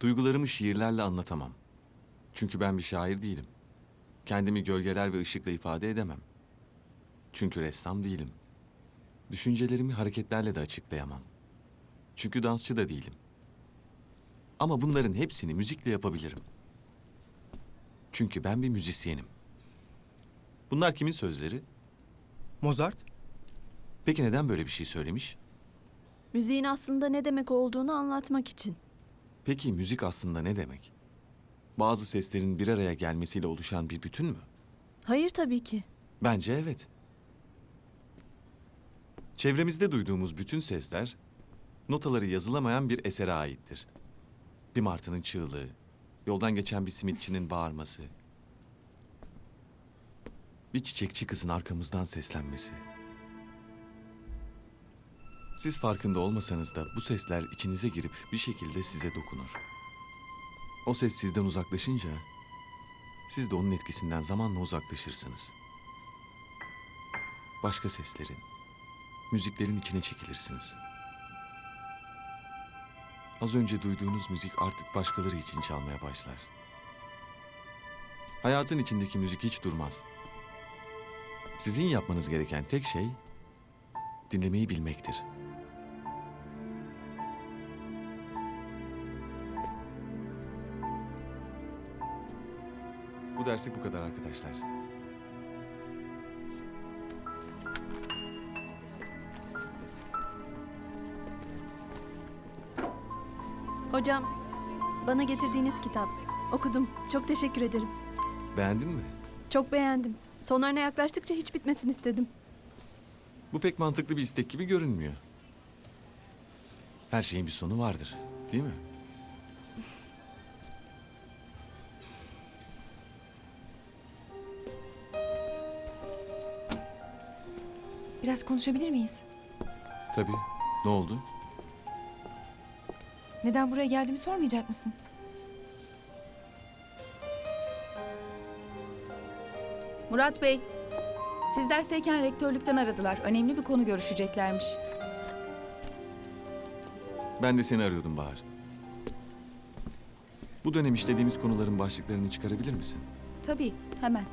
Duygularımı şiirlerle anlatamam. Çünkü ben bir şair değilim. Kendimi gölgeler ve ışıkla ifade edemem. Çünkü ressam değilim. Düşüncelerimi hareketlerle de açıklayamam. Çünkü dansçı da değilim. Ama bunların hepsini müzikle yapabilirim. Çünkü ben bir müzisyenim. Bunlar kimin sözleri? Mozart? Peki neden böyle bir şey söylemiş? Müziğin aslında ne demek olduğunu anlatmak için. Peki müzik aslında ne demek? Bazı seslerin bir araya gelmesiyle oluşan bir bütün mü? Hayır tabii ki. Bence evet. Çevremizde duyduğumuz bütün sesler notaları yazılamayan bir esere aittir. Bir martının çığlığı, yoldan geçen bir simitçinin bağırması, bir çiçekçi kızın arkamızdan seslenmesi. Siz farkında olmasanız da bu sesler içinize girip bir şekilde size dokunur. O ses sizden uzaklaşınca siz de onun etkisinden zamanla uzaklaşırsınız başka seslerin, müziklerin içine çekilirsiniz. Az önce duyduğunuz müzik artık başkaları için çalmaya başlar. Hayatın içindeki müzik hiç durmaz. Sizin yapmanız gereken tek şey dinlemeyi bilmektir. Bu derslik bu kadar arkadaşlar. Hocam, bana getirdiğiniz kitap. Okudum. Çok teşekkür ederim. Beğendin mi? Çok beğendim. Sonlarına yaklaştıkça hiç bitmesin istedim. Bu pek mantıklı bir istek gibi görünmüyor. Her şeyin bir sonu vardır, değil mi? Biraz konuşabilir miyiz? Tabii. Ne oldu? Neden buraya geldiğimi sormayacak mısın? Murat Bey, siz dersteyken rektörlükten aradılar. Önemli bir konu görüşeceklermiş. Ben de seni arıyordum Bahar. Bu dönem işlediğimiz konuların başlıklarını çıkarabilir misin? Tabii, hemen.